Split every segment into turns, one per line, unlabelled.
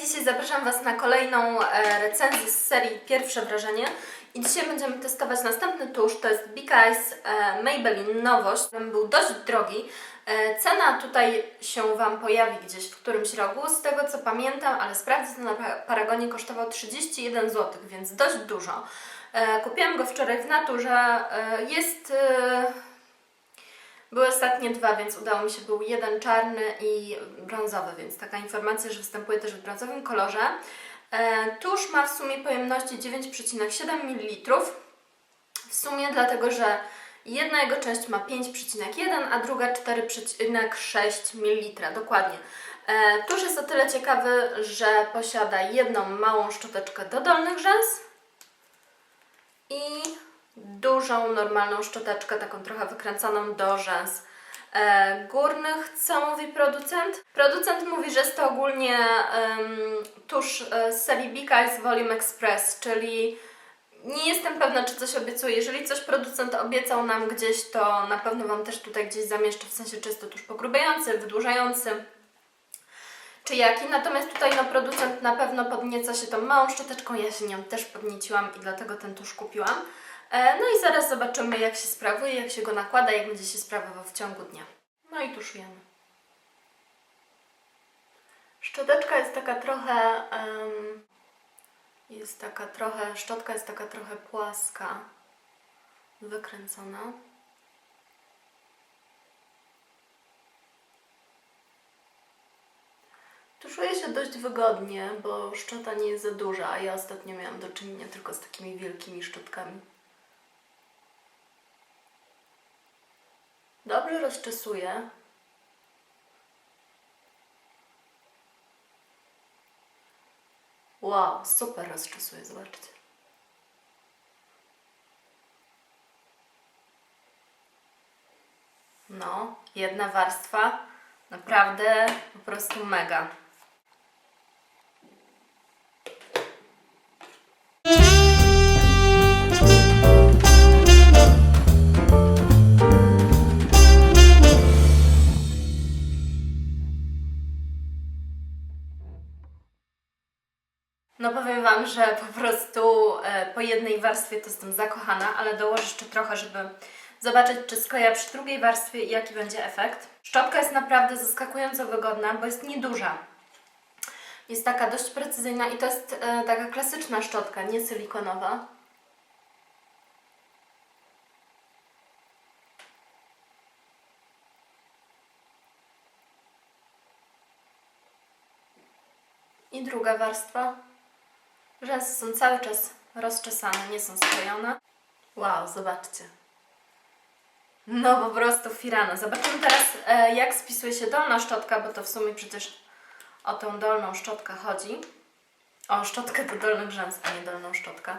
Dzisiaj zapraszam Was na kolejną e, recenzję z serii Pierwsze Wrażenie. I dzisiaj będziemy testować następny tusz. To jest Big Eyes e, Maybelline Nowość. Był dość drogi. E, cena tutaj się Wam pojawi gdzieś w którymś rogu. Z tego co pamiętam, ale sprawdzę to na Pa- Paragonie kosztował 31 zł, więc dość dużo. Kupiłam go wczoraj w naturze. Jest... Były ostatnie dwa, więc udało mi się, był jeden czarny i brązowy, więc taka informacja, że występuje też w brązowym kolorze. E, tusz ma w sumie pojemności 9,7 ml. W sumie dlatego, że jedna jego część ma 5,1, a druga 4,6 ml, dokładnie. E, tusz jest o tyle ciekawy, że posiada jedną małą szczoteczkę do dolnych rzęs i dużą, normalną szczoteczkę, taką trochę wykręconą do rzęs e, górnych. Co mówi producent? Producent mówi, że jest to ogólnie em, tusz e, z serii Big Eyes Volume Express, czyli nie jestem pewna, czy coś obiecuje. Jeżeli coś producent obiecał nam gdzieś, to na pewno Wam też tutaj gdzieś zamieszczę, w sensie czy jest to tusz pogrubiający, wydłużający, czy jaki. Natomiast tutaj no, producent na pewno podnieca się tą małą szczoteczką, ja się nią też podnieciłam i dlatego ten tusz kupiłam. E, No i zaraz zobaczymy jak się sprawuje, jak się go nakłada, jak będzie się sprawował w ciągu dnia. No i tuszujemy. Szczoteczka jest taka trochę... em, jest taka trochę... Szczotka jest taka trochę płaska. Wykręcona. Tuszuje się dość wygodnie, bo szczota nie jest za duża, a ja ostatnio miałam do czynienia tylko z takimi wielkimi szczotkami. Dobrze rozczesuję. Wow, super rozczesuję, zobaczcie. No, jedna warstwa, naprawdę po prostu mega. Że po prostu e, po jednej warstwie to jestem zakochana, ale dołożę jeszcze trochę, żeby zobaczyć, czy skleja przy drugiej warstwie i jaki będzie efekt. Szczotka jest naprawdę zaskakująco wygodna, bo jest nieduża. Jest taka dość precyzyjna i to jest e, taka klasyczna szczotka, nie silikonowa. I druga warstwa. Rzęsy są cały czas rozczesane, nie są sklejone. Wow, zobaczcie. No po prostu firana. Zobaczymy teraz, e, jak spisuje się dolna szczotka, bo to w sumie przecież o tą dolną szczotkę chodzi. O szczotkę do dolnych rzęs, a nie dolną szczotkę.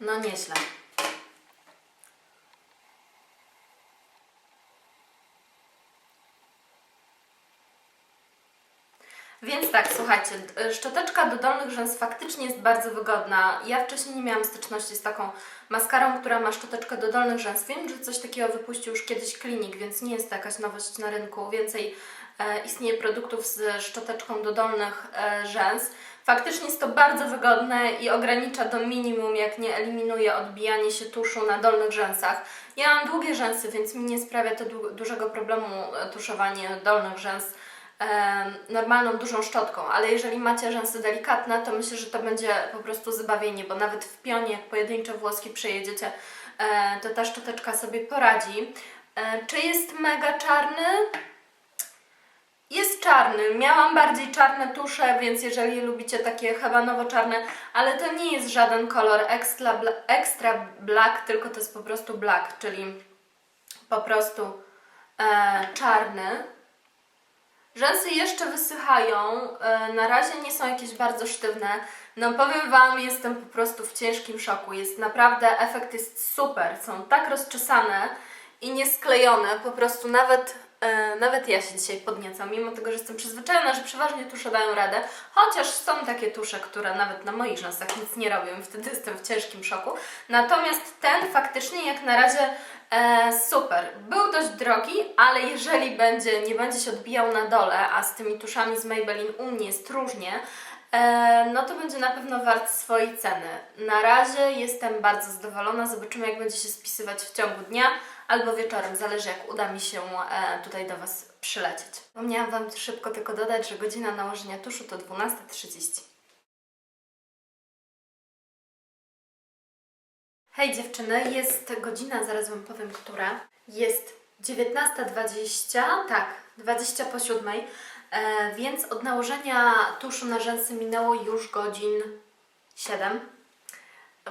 No nieźle. Więc tak, słuchajcie, d- szczoteczka do dolnych rzęs faktycznie jest bardzo wygodna. Ja wcześniej nie miałam styczności z taką maskarą, która ma szczoteczkę do dolnych rzęs. Wiem, że coś takiego wypuścił już kiedyś klinik, więc nie jest to jakaś nowość na rynku. Więcej e, istnieje produktów z szczoteczką do dolnych e, rzęs. Faktycznie jest to bardzo wygodne i ogranicza do minimum, jak nie eliminuje odbijanie się tuszu na dolnych rzęsach. Ja mam długie rzęsy, więc mi nie sprawia to du- dużego problemu e, tuszowanie dolnych rzęs normalną, dużą szczotką, ale jeżeli macie rzęsy delikatne, to myślę, że to będzie po prostu zbawienie, bo nawet w pionie, jak pojedyncze włoski przejedziecie, e, to ta szczoteczka sobie poradzi. E, czy jest mega czarny? Jest czarny. Miałam bardziej czarne tusze, więc jeżeli lubicie takie hebanowo-czarne, ale to nie jest żaden kolor extra, extra black, tylko to jest po prostu black, czyli po prostu e, czarny. Rzęsy jeszcze wysychają, e, na razie nie są jakieś bardzo sztywne. No powiem Wam, jestem po prostu w ciężkim szoku. Jest naprawdę, efekt jest super. Są tak rozczesane i niesklejone. Po prostu nawet, nawet ja się dzisiaj podniecam, mimo tego, że jestem przyzwyczajona, że przeważnie tusze dają radę. Chociaż są takie tusze, które nawet na moich rzęsach nic nie robią wtedy jestem w ciężkim szoku. Natomiast ten faktycznie jak na razie e, super. Był dość drogi, ale jeżeli będzie, nie będzie się odbijał na dole, a z tymi tuszami z Maybelline u mnie jest różnie, E, no to będzie na pewno wart swojej ceny. Na razie jestem bardzo zadowolona, zobaczymy jak będzie się spisywać w ciągu dnia albo wieczorem, zależy jak uda mi się e, tutaj do Was przylecieć. Wspomniałam Wam szybko tylko dodać, że godzina nałożenia tuszu to 12.30. Hej dziewczyny, jest godzina, zaraz Wam powiem, która. Jest 19.20, tak, 20 po 7, e, więc od nałożenia tuszu na rzęsy minęło już godzin 7.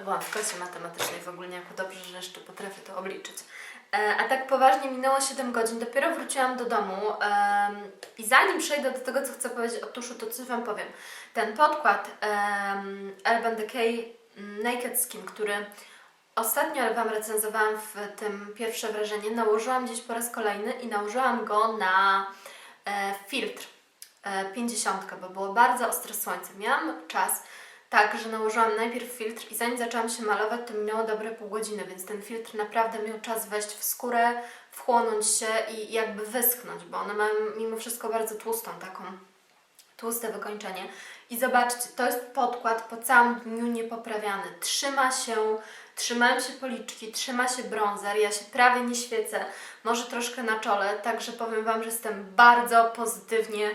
Byłam w klasie matematycznej w ogóle, jako dobrze, że jeszcze potrafię to obliczyć. E, a tak poważnie minęło 7 godzin, dopiero wróciłam do domu em, i zanim przejdę do tego, co chcę powiedzieć o tuszu, to coś Wam powiem. Ten podkład um, Urban Decay Naked Skin, który Ostatnio Wam recenzowałam w tym pierwsze wrażenie. Nałożyłam gdzieś po raz kolejny i nałożyłam go na e, filtr e, 50, bo było bardzo ostre słońce. Miałam czas tak, że nałożyłam najpierw filtr i zanim zaczęłam się malować, to minęło dobre pół godziny, więc ten filtr naprawdę miał czas wejść w skórę, wchłonąć się i jakby wyschnąć, bo one mają mimo wszystko bardzo tłustą taką tłuste wykończenie. I zobaczcie, to jest podkład po całym dniu niepoprawiany. Trzyma się, trzymają się policzki, trzyma się bronzer, ja się prawie nie świecę, może troszkę na czole, także powiem Wam, że jestem bardzo pozytywnie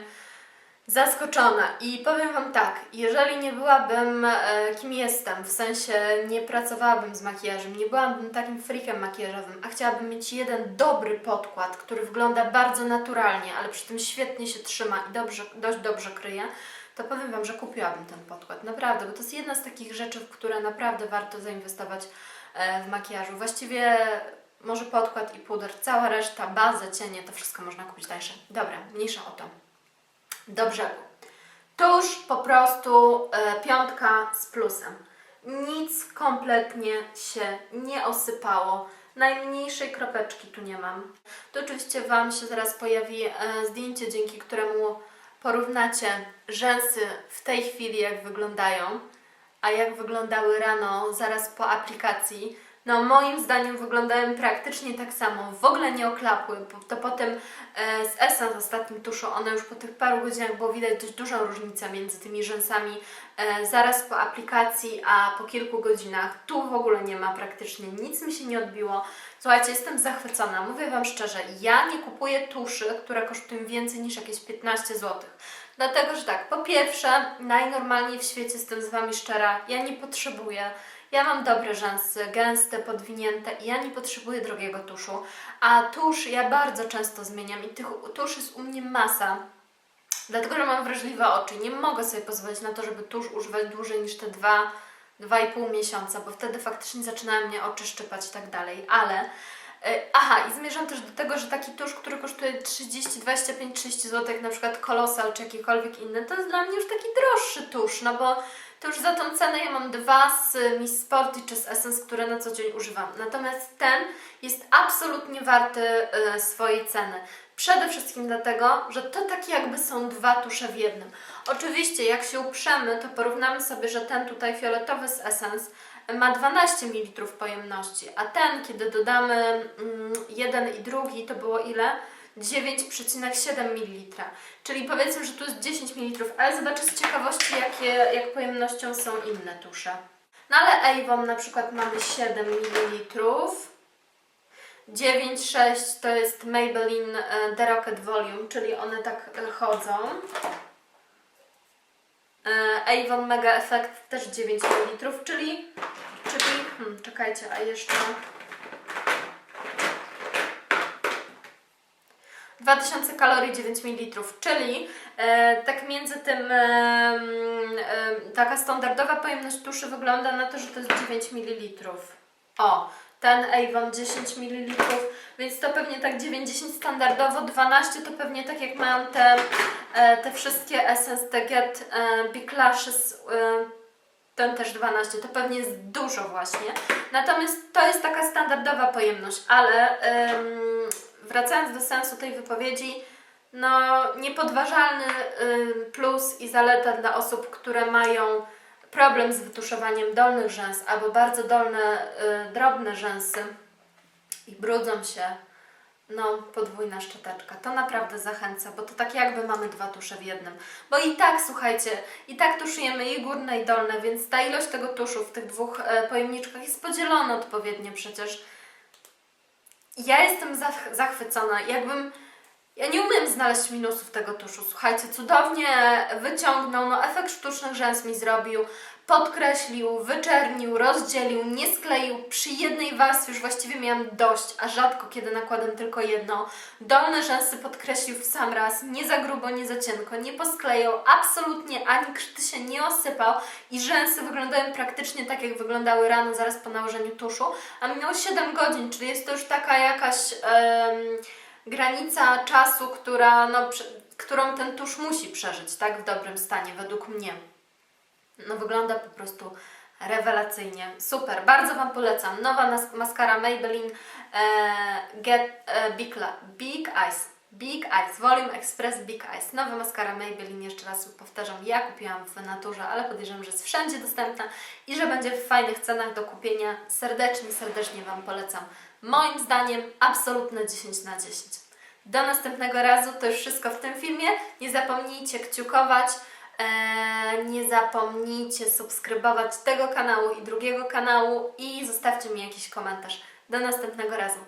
zaskoczona. I powiem Wam tak, jeżeli nie byłabym e, kim jestem, w sensie nie pracowałabym z makijażem, nie byłabym takim freakiem makijażowym, a chciałabym mieć jeden dobry podkład, który wygląda bardzo naturalnie, ale przy tym świetnie się trzyma i dobrze, dość dobrze kryje, to powiem Wam, że kupiłabym ten podkład. Naprawdę, bo to jest jedna z takich rzeczy, w które naprawdę warto zainwestować e, w makijażu. Właściwie może podkład i puder, cała reszta, bazę, cienie, to wszystko można kupić tańsze. Dobra, mniejsza o to. Do brzegu. Tuż po prostu e, piątka z plusem. Nic kompletnie się nie osypało. Najmniejszej kropeczki tu nie mam. Tu oczywiście Wam się zaraz pojawi e, zdjęcie, dzięki któremu porównacie rzęsy w tej chwili, jak wyglądają, a jak wyglądały rano, zaraz po aplikacji. No, moim zdaniem wyglądają praktycznie tak samo. W ogóle nie oklapły. bo To potem e, z Essence ostatnim tuszu, one już po tych paru godzinach było widać dość dużą różnicę między tymi rzęsami e, zaraz po aplikacji, a po kilku godzinach. Tu w ogóle nie ma praktycznie nic mi się nie odbiło. Słuchajcie, jestem zachwycona. Mówię Wam szczerze, ja nie kupuję tuszy, które kosztują więcej niż jakieś 15 zł. Dlatego, że tak, po pierwsze, najnormalniej w świecie jestem z Wami szczera, ja nie potrzebuję. Ja mam dobre rzęsy, gęste, podwinięte i ja nie potrzebuję drogiego tuszu. A tusz ja bardzo często zmieniam i tych tusz jest u mnie masa. Dlatego, że mam wrażliwe oczy. Nie mogę sobie pozwolić na to, żeby tusz używać dłużej niż te dwa, dwa i pół miesiąca, bo wtedy faktycznie zaczynają mnie oczy szczypać i tak dalej. Ale e, Aha, i zmierzam też do tego, że taki tusz, który kosztuje 30, 25, 30 zł, jak na przykład Colossal czy jakikolwiek inny, to jest dla mnie już taki droższy tusz, no bo to już za tą cenę ja mam dwa z Miss Sporty czy z Essence, które na co dzień używam. Natomiast ten jest absolutnie warty e, swojej ceny. Przede wszystkim dlatego, że to takie jakby są dwa tusze w jednym. Oczywiście, jak się uprzemy, to porównamy sobie, że ten tutaj fioletowy z Essence ma 12 ml pojemności, a ten, kiedy dodamy mm, jeden i drugi, to było ile? 9,7 ml. Czyli powiedzmy, że tu jest 10 ml, ale zobaczę z ciekawości, jakie, jak pojemnością są inne tusze. No ale Avon na przykład mamy 7 ml. 9,6 to jest Maybelline The Rocket Volume, czyli one tak e, chodzą. E, Avon Mega Effect też 9 ml, czyli, czyli hmm, czekajcie, a jeszcze 2000 kalorii 9 ml, czyli e, tak między tym e, e, taka standardowa pojemność tuszy wygląda na to, że to jest 9 ml. O, ten Avon 10 ml, więc to pewnie tak 90 standardowo, 12 to pewnie tak jak mają te, e, te wszystkie Essence The Get e, Big Lashes e, ten też 12, to pewnie jest dużo właśnie. Natomiast to jest taka standardowa pojemność, ale em, wracając do sensu tej wypowiedzi, no niepodważalny ym, plus i zaleta dla osób, które mają problem z wytuszowaniem dolnych rzęs albo bardzo dolne, y, drobne rzęsy i brudzą się, no podwójna szczoteczka. To naprawdę zachęca, bo to tak jakby mamy dwa tusze w jednym. Bo i tak, słuchajcie, i tak tuszujemy i górne i dolne, więc ta ilość tego tuszu w tych dwóch e, pojemniczkach jest podzielona odpowiednio przecież. Ja jestem zach- zachwycona, jakbym... Ja nie umiem znaleźć minusów tego tuszu. Słuchajcie, cudownie wyciągnął, no efekt sztucznych rzęs mi zrobił, podkreślił, wyczernił, rozdzielił, nie skleił. Przy jednej warstwie już właściwie miałam dość, a rzadko kiedy nakładam tylko jedną. Dolne rzęsy podkreślił w sam raz, nie za grubo, nie za cienko, nie posklejał, absolutnie ani krzty się nie osypał i rzęsy wyglądają praktycznie tak, jak wyglądały rano zaraz po nałożeniu tuszu, a minęło 7 godzin, czyli jest to już taka jakaś... em, granica czasu, która, no, którą ten tusz musi przeżyć, tak, w dobrym stanie, według mnie. No, wygląda po prostu rewelacyjnie. Super, bardzo Wam polecam. Nowa maskara Maybelline e, Get e, Big, La- Big Eyes. Big Eyes, Volume Express Big Eyes. Nowa maskara Maybelline, jeszcze raz powtarzam, ja kupiłam w naturze, ale podejrzewam, że jest wszędzie dostępna i że będzie w fajnych cenach do kupienia. Serdecznie, serdecznie Wam polecam. Moim zdaniem absolutne 10 na 10. Do następnego razu, to już wszystko w tym filmie. Nie zapomnijcie kciukować, nie zapomnijcie subskrybować tego kanału i drugiego kanału i zostawcie mi jakiś komentarz. Do następnego razu.